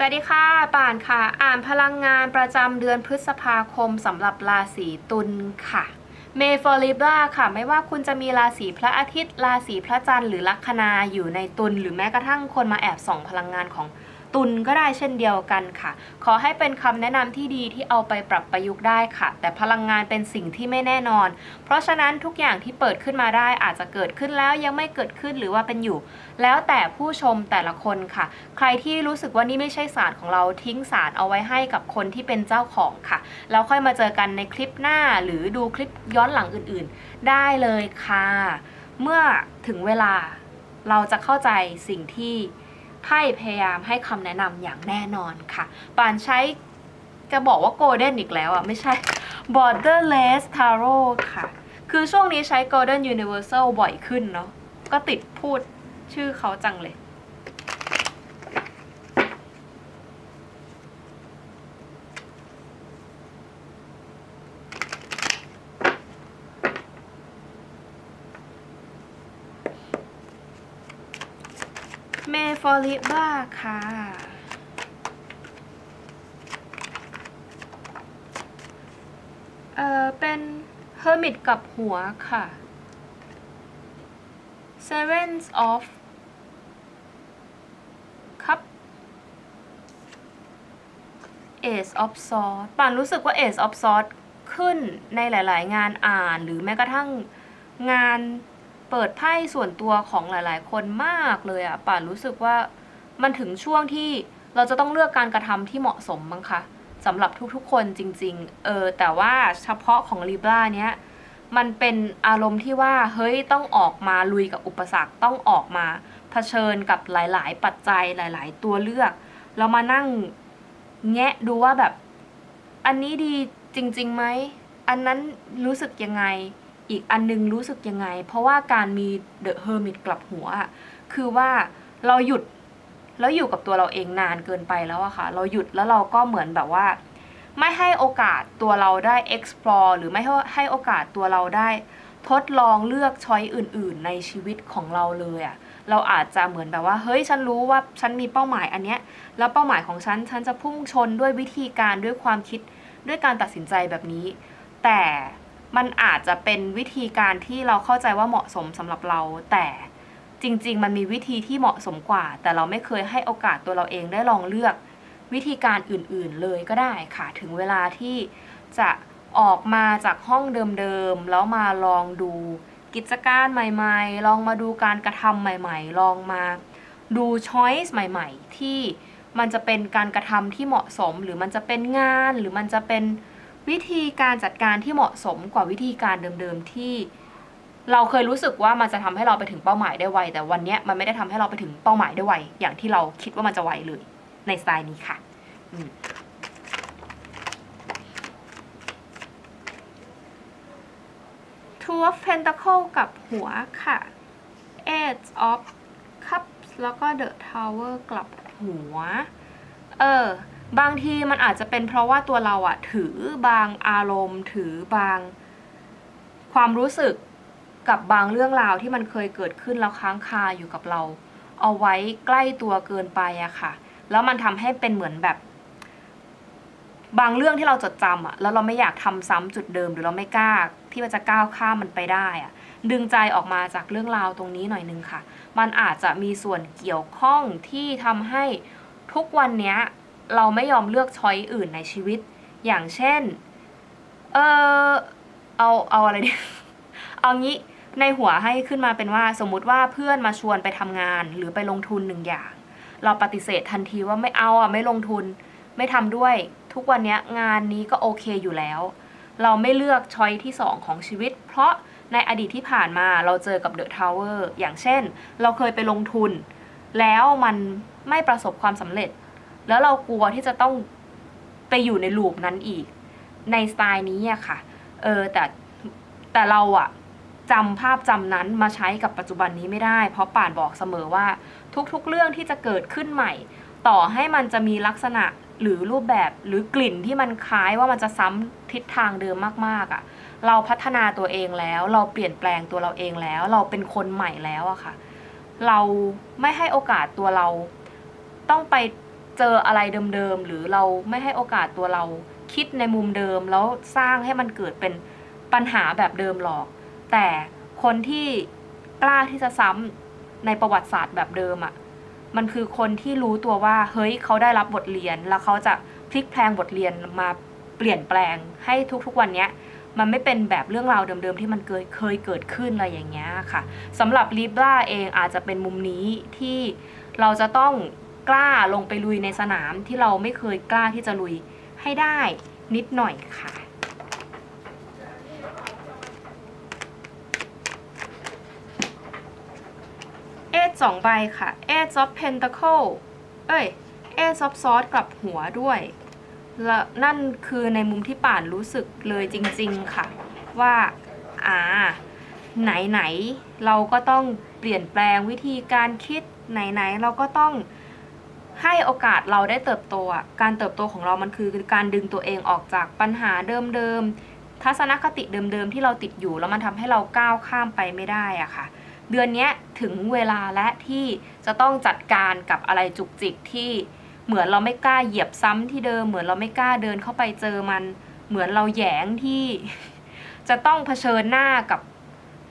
สวัสดีค่ะ ป่านค่ะ อ่านพลังงานประจำเดือนพฤษภาคมสำหรับราศีตุลค่ะ เมฟอริบราค่ะ ไม่ว่าคุณจะมีราศีพระอาทิตย์ ราศีพระจันทร์หรือลัคนาอยู่ในตุลหรือแม้กระทั่งคนมาแอบส่องพลังงานของ ตุลก็ได้เช่นเดียวกันค่ะ ขอให้เป็นคำแนะนำที่ดีที่เอาไปปรับประยุกต์ได้ค่ะ แต่พลังงานเป็นสิ่งที่ไม่แน่นอน เพราะฉะนั้นทุกอย่างที่เปิดขึ้นมาได้อาจจะเกิดขึ้นแล้วยังไม่เกิดขึ้นหรือว่าเป็นอยู่ แล้วแต่ผู้ชมแต่ละคนค่ะ ใครที่รู้สึกว่านี่ไม่ใช่ศาสตร์ของเราทิ้งศาสตร์เอาไว้ให้กับคนที่เป็นเจ้าของค่ะแล้วค่อยมาเจอกันในคลิปหน้าหรือดูคลิปย้อนหลังอื่นๆ ได้เลยค่ะ เมื่อถึงเวลาเราจะเข้าใจสิ่งที่ ไพ่พยายามให้คำแนะนำอย่างแน่นอนค่ะปานใช้จะบอกว่าโกลเด้นอีกแล้วอะ ไม่ใช่ Borderless Tarot ค่ะ คือช่วงนี้ใช้ Golden Universal บ่อยขึ้นเนาะก็ติดพูดชื่อเขาจังเลย เมฟอริบ้าค่ะ เออเป็นเฮอร์มิตกับหัวค่ะ Seven of Cup Ace of Swords ป่านรู้สึกว่า Ace of Swords ขึ้นในหลาย ๆ งานอ่านหรือแม้กระทั่งงาน เปิดไพ่ส่วนตัวของหลาย ๆ คนมากเลยอะป่านรู้สึกว่ามันถึงช่วงที่เราจะต้องเลือกการกระทำที่เหมาะสมมั้งคะสำหรับทุกๆ คนจริง ๆ เออแต่ว่าเฉพาะของ Libra เนี้ยมันเป็นอารมณ์ที่ว่าเฮ้ยต้องออกมาลุยกับอุปสรรคต้องออกมาเผชิญกับหลาย ๆ ปัจจัยหลาย ๆ ตัวเลือกแล้วมานั่งแงะดูว่าแบบ อันนี้ดีจริงๆไหมอันนั้นรู้สึกยังไง อีกอันนึงรู้สึกยังไง เพราะว่าการมีเดอะเฮอร์มิตกลับหัว คือว่าเราหยุดแล้วอยู่กับตัวเราเองนานเกินไปแล้วอะค่ะ เราหยุดแล้วเราก็เหมือนแบบว่า ไม่ให้โอกาสตัวเราได้ explore หรือไม่ให้ให้โอกาสตัวเราได้ทดลองเลือกช้อยอื่น ๆ ในชีวิตของเราเลยอะเราอาจจะเหมือนแบบว่า เฮ้ย ฉันรู้ว่าฉันมีเป้าหมายอันเนี้ย แล้วเป้าหมายของฉัน ฉันจะพุ่งชนด้วยวิธีการด้วยความคิดด้วยการตัดสินใจแบบนี้ แต่ มันอาจจะเป็นวิธีการที่เราเข้าใจว่าเหมาะสมสำหรับเรา แต่จริง ๆ มันมีวิธีที่เหมาะสมกว่า แต่เราไม่เคยให้โอกาสตัวเราเองได้ลองเลือกวิธีการอื่นๆเลยก็ได้ค่ะ ถึงเวลาที่จะออกมาจากห้องเดิมๆ แล้วมาลองดูกิจการใหม่ๆ ลองมาดูการกระทำใหม่ๆ ลองมาดูช้อยส์ใหม่ ๆ ที่มันจะเป็นการกระทำที่เหมาะสม หรือมันจะเป็นงาน หรือมันจะเป็น วิธีการจัดการที่เหมาะสมกว่าวิธีการเดิมๆที่ เราเคยรู้สึกว่ามันจะทำให้เราไปถึงเป้าหมายได้ไว แต่วันนี้มันไม่ได้ทำให้เราไปถึงเป้าหมายได้ไว อย่างที่เราคิดว่ามันจะไวเลยในสไตล์นี้ค่ะอืม Two of Pentacle กับหัวค่ะ Eight of Cups แล้วก็ The Tower กลับหัว เออ บางทีมันอาจจะเป็นเพราะว่าตัวเราอะถือบางอารมณ์ ถือบางความรู้สึกกับบางเรื่องราวที่มันเคยเกิดขึ้นแล้วค้างคาอยู่กับเรา เอาไว้ใกล้ตัวเกินไปอะค่ะ แล้วมันทำให้เป็นเหมือนแบบ บางเรื่องที่เราจดจำอะแล้วเราไม่อยากทำซ้ำจุดเดิมหรือเราไม่กล้าที่มันจะก้าวข้ามมันไปได้อะดึงใจออกมาจากเรื่องราวตรงนี้หน่อยนึงค่ะ มันอาจจะมีส่วนเกี่ยวข้องที่ทำให้ทุกวันเนี้ย เราไม่ยอมเลือกช้อยอื่นในชีวิต อย่างเช่น เออเอาเอาอะไรดีเอางี้ในหัวให้ขึ้นมาเป็นว่าสมมุติว่าเพื่อนมาชวนไปทำงานหรือไปลงทุนหนึ่งอย่าง เราปฏิเสธทันทีว่าไม่เอาอะไม่ลงทุน ไม่ทำด้วย ทุกวันนี้งานนี้ก็โอเคอยู่แล้ว เราไม่เลือกช้อยที่สองของชีวิต เพราะในอดีตที่ผ่านมาเราเจอกับเดอะทาวเวอร์อย่างเช่น เราเคยไปลงทุน แล้วมันไม่ประสบความสำเร็จ แล้วเรากลัวที่จะต้องไปอยู่ในลูปนั้นอีก ในสไตล์นี้อะค่ะ เออแต่แต่เราอะจำภาพจำนั้นมาใช้กับปัจจุบันนี้ไม่ได้ เพราะป่านบอกเสมอว่า ทุกๆ เรื่องที่จะเกิดขึ้นใหม่ ต่อให้มันจะมีลักษณะหรือรูปแบบหรือกลิ่นที่มันคล้ายว่ามันจะซ้ำทิศทางเดิมมากๆอะเราพัฒนาตัวเองแล้ว เราเปลี่ยนแปลงตัวเราเองแล้ว เราเป็นคนใหม่แล้วอะค่ะ เราไม่ให้โอกาสตัวเราต้องไป เจออะไรเดิมๆ หรือเราไม่ให้โอกาสตัวเราคิดในมุมเดิมแล้วสร้างให้มันเกิดเป็นปัญหาแบบเดิมหรอก แต่คนที่กล้าที่จะซ้ำในประวัติศาสตร์แบบเดิมอะ่ะมันคือคนที่รู้ตัวว่าเฮ้ยเขาได้รับบทเรียนแล้วเขาจะพลิกแพลงบทเรียนมาเปลี่ยนแปลงให้ทุกๆวันเนี้ยมันไม่เป็นแบบเรื่องราวเดิมๆที่มันเคยเคยเกิดขึ้นอะไรอย่างเงี้ยค่ะสำหรับลิบราเองอาจจะเป็นมุมนี้ที่เราจะต้อง กล้าลงไปลุยในสนามที่เราไม่เคยกล้าที่จะลุยให้ได้นิดหน่อยค่ะ เอสสองใบค่ะเอสออฟเพนต c เคิลเอ้ยเอสออฟซอสกลับหัวด้วยและนั่นคือในมุมที่ป่านรู้สึกเลยจริงๆค่ะ ว่าอ่าไหนๆเราก็ต้องเปลี่ยนแปลงวิธีการคิดไหนๆเราก็ต้อง ให้โอกาสเราได้เติบโตอะการเติบโตของเรามันคือการดึงตัวเองออกจากปัญหาเดิมๆทัศนคติเดิมๆที่เราติดอยู่แล้วมันทำให้เราก้าวข้ามไปไม่ได้อะค่ะ เดือนนี้ถึงเวลาและที่จะต้องจัดการกับอะไรจุกจิกที่เหมือนเราไม่กล้าเหยียบซ้ำที่เดิม เหมือนเราไม่กล้าเดินเข้าไปเจอมัน เหมือนเราแยงที่ จะต้องเผชิญหน้ากับ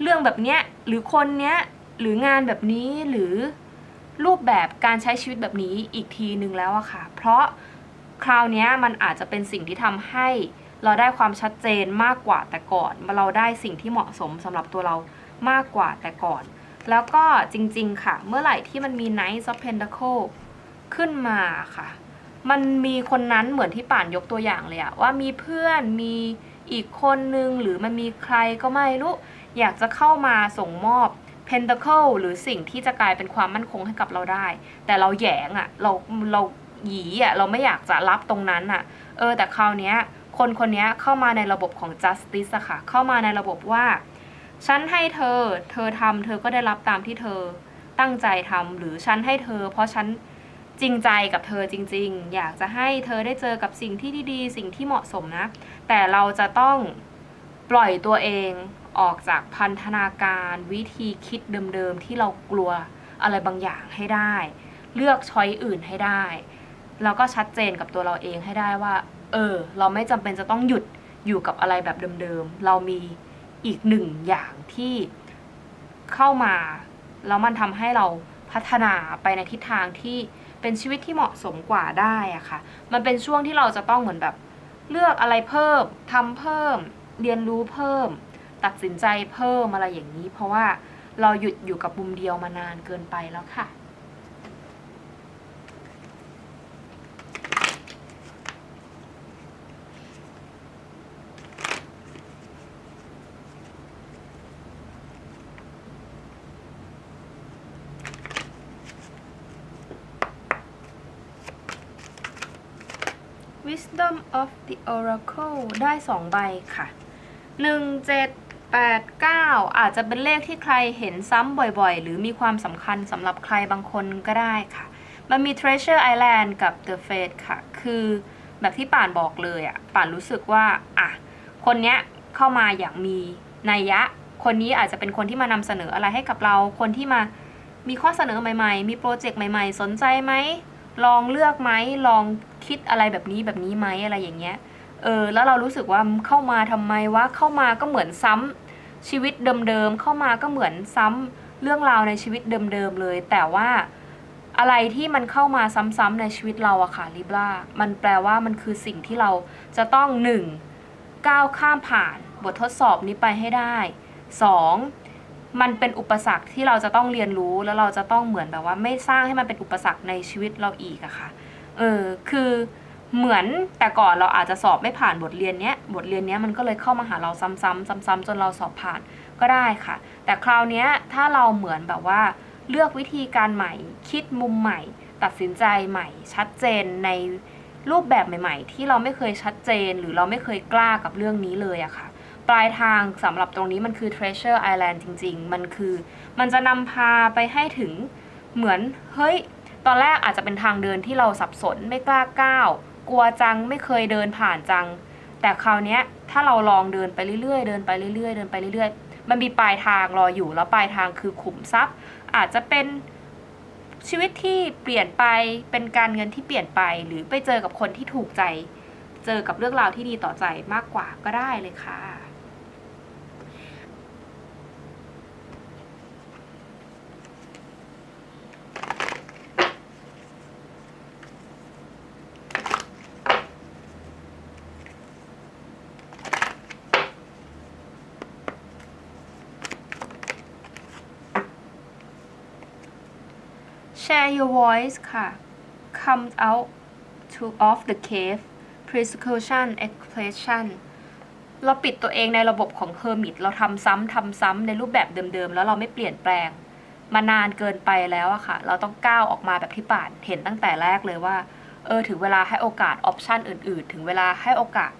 เรื่องแบบเนี้ยหรือคนเนี้ยหรืองานแบบนี้หรือ รูปแบบการใช้ชีวิตแบบนี้อีกทีนึงแล้วอะค่ะ เพราะคราวนี้มันอาจจะเป็นสิ่งที่ทำให้เราได้ความชัดเจนมากกว่าแต่ก่อน เราได้สิ่งที่เหมาะสมสำหรับตัวเรามากกว่าแต่ก่อน แล้วก็จริงๆค่ะ เมื่อไหร่ที่มันมี Knight of Pentacle ขึ้นมาค่ะ มันมีคนนั้นเหมือนที่ป่านยกตัวอย่างเลยอะว่ามีเพื่อนมีอีกคนนึงหรือมันมีใครก็ไม่รู้ อยากจะเข้ามาส่งมอบ Pentacle หรือสิ่งที่จะกลายเป็นความมั่นคงให้กับเราได้ แต่เราแยงอะเราเราหยีอะเราไม่อยากจะรับตรงนั้นอะเออแต่คราวเนี้ยคนคนเนี้ยเข้ามาในระบบของ justice อะค่ะ เข้ามาในระบบว่า ฉันให้เธอ เธอทำเธอก็ได้รับตามที่เธอตั้งใจทำหรือฉันให้เธอ เพราะฉันจริงใจกับเธอจริง ๆ อยากจะให้เธอได้เจอกับสิ่งที่ดีๆ สิ่งที่เหมาะสมนะ แต่เราจะต้องปล่อยตัวเอง ออกจากพันธนาการวิธีคิดเดิมๆที่เรากลัวอะไรบางอย่างให้ได้ เลือกช้อยอื่นให้ได้ แล้วก็ชัดเจนกับตัวเราเองให้ได้ว่า เออ เราไม่จำเป็นจะต้องหยุดอยู่กับอะไรแบบเดิมๆ เรามีอีกหนึ่งอย่างที่เข้ามาแล้วมันทำให้เราพัฒนาไปในทิศทางที่เป็นชีวิตที่เหมาะสมกว่าได้อะค่ะ มันเป็นช่วงที่เราจะต้องเหมือนแบบเลือกอะไรเพิ่มทำเพิ่ม เรียนรู้เพิ่ม ตัดสินใจเพิ่มอะไรอย่างนี้ เพราะว่าเราหยุดอยู่กับมุมเดียวมานานเกินไปแล้วค่ะ Wisdom of the Oracle ได้2ใบค่ะ1 7 8 9 อาจจะเป็นเลขที่ใครเห็นซ้ำบ่อยๆ หรือมีความสำคัญสำหรับใครบางคนก็ได้ค่ะ มันมี Treasure Island กับ The Fate ค่ะ คือแบบที่ป่านบอกเลยอะ่ะ ป่านรู้สึกว่า อะ คนเนี้ยเข้ามาอย่างมีนัยยะ คนนี้อาจจะเป็นคนที่มานำเสนออะไรให้กับเรา คนที่มามีข้อเสนอใหม่ๆ มีโปรเจกต์ใหม่ๆ สนใจไหม ลองเลือกไหม ลองคิดอะไรแบบนี้แบบนี้ไหมอะไรอย่างเงี้ย เออ แล้วเรารู้สึกว่าเข้ามาทำไมวะ เข้ามาก็เหมือนซ้ำ ชีวิตเดิมๆเข้ามาก็เหมือนซ้ำเรื่องราวในชีวิตเดิมๆเลย แต่ว่าอะไรที่มันเข้ามาซ้ำๆในชีวิตเราอะค่ะลิบล่ามันแปลว่ามันคือสิ่งที่เราจะต้องหนึ่งก้าวข้ามผ่านบททดสอบนี้ไปให้ได้สองมันเป็นอุปสรรคที่เราจะต้องเรียนรู้แล้วเราจะต้องเหมือนแบบว่าไม่สร้างให้มันเป็นอุปสรรคในชีวิตเราอีกอะค่ะ เออ คือ เหมือนแต่ก่อนเราอาจจะสอบไม่ผ่านบทเรียนเนี้ยบทเรียนเนี้ยมันก็เลยเข้ามาหาเราซ้ำๆซ้ำๆจนเราสอบผ่านก็ได้ค่ะ แต่คราวเนี้ยถ้าเราเหมือนแบบว่า เลือกวิธีการใหม่ คิดมุมใหม่ ตัดสินใจใหม่ ชัดเจนในรูปแบบใหม่ ๆ ที่เราไม่เคยชัดเจน หรือเราไม่เคยกล้ากับเรื่องนี้เลยอะค่ะ ปลายทางสำหรับตรงนี้มันคือ Treasure Island จริง ๆ มันคือ มันจะนำพาไปให้ถึงเหมือนเฮ้ยตอนแรกอาจจะเป็นทางเดินที่เราสับสนไม่กล้าก้าว กลัวจังไม่เคยเดินผ่านจัง แต่คราวนี้ถ้าเราลองเดินไปเรื่อยๆ เดินไปเรื่อยๆ เดินไปเรื่อยๆ มันมีปลายทางรออยู่แล้วปลายทางคือขุมทรัพย์ อาจจะเป็นชีวิตที่เปลี่ยนไปเป็นการเงินที่เปลี่ยนไป หรือไปเจอกับคนที่ถูกใจ เจอกับเรื่องราวที่ดีต่อใจมากกว่าก็ได้เลยค่ะ Share your voice ค่ะ Come out to of the cave Persecution Expression เราปิดตัวเองในระบบของเ e อร์มิตเราทำซ้ำทำซ้ำในรูปแบบเดิมๆ แล้วเราไม่เปลี่ยนแปลง มานานเกินไปแล้วอะค่ะ เราต้องก้าวออกมาแบบที่ป่านเห็นตั้งแต่แรกเลยว่า เออถึงเวลาให้โอกาสออปชันอื่นๆ ถึงเวลาให้โอกาส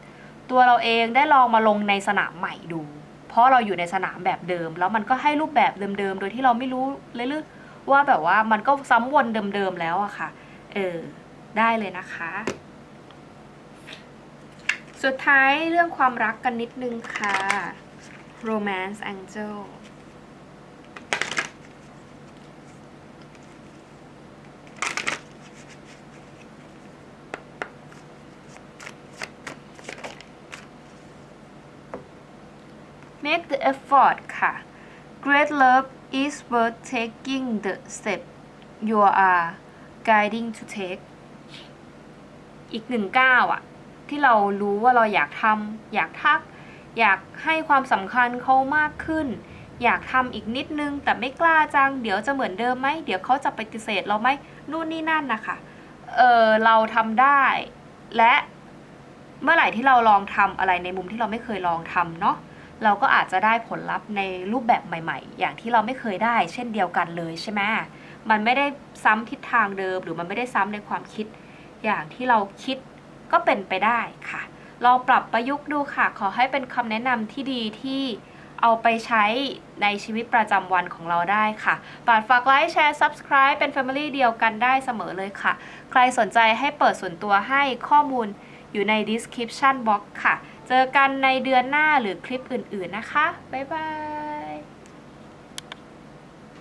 ตัวเราเองได้ลองมาลงในสนามใหม่ดู เพราะเราอยู่ในสนามแบบเดิม แล้วมันก็ให้รูปแบบเดิมๆ โดยที่เราไม่รู้เลยหรือ ว่าแบบว่ามันก็ซ้ำวนเดิมๆแล้วอะค่ะ เออ ได้เลยนะคะ สุดท้ายเรื่องความรักกันนิดนึงค่ะ Romance Angel Make the effort ค่ะ Great love is worth taking the step you are guiding to take อีกหนึ่งก้าวอะที่เรารู้ว่าเราอยากทำอยากทัก อยากให้ความสำคัญเขามากขึ้น อยากทำอีกนิดนึง แต่ไม่กล้าจัง เดี๋ยวจะเหมือนเดิมไหม เดี๋ยวเขาจะปฏิเสธเราไหมนู่นนี่นั่นนะคะเออเราทำได้ และเมื่อไหร่ที่เราลองทำอะไรในมุมที่เราไม่เคยลองทำเนาะ เราก็อาจจะได้ผลลัพธ์ในรูปแบบใหม่ ๆ อย่างที่เราไม่เคยได้ เช่นเดียวกันเลยใช่ไหมมันไม่ได้ซ้ำทิศทางเดิม หรือมันไม่ได้ซ้ำในความคิด อย่างที่เราคิดก็เป็นไปได้ค่ะ ลองปรับประยุกต์ดูค่ะ ขอให้เป็นคำแนะนำที่ดีที่เอาไปใช้ในชีวิตประจำวันของเราได้ค่ะฝากฝากไลค์แชร์ subscribe เป็น Family เดียวกันได้เสมอเลยค่ะ ใครสนใจให้เปิดส่วนตัวให้ข้อมูลอยู่ใน description box ค่ะ เจอกันในเดือนหน้าหรือคลิปอื่นๆนะคะ บ๊ายบาย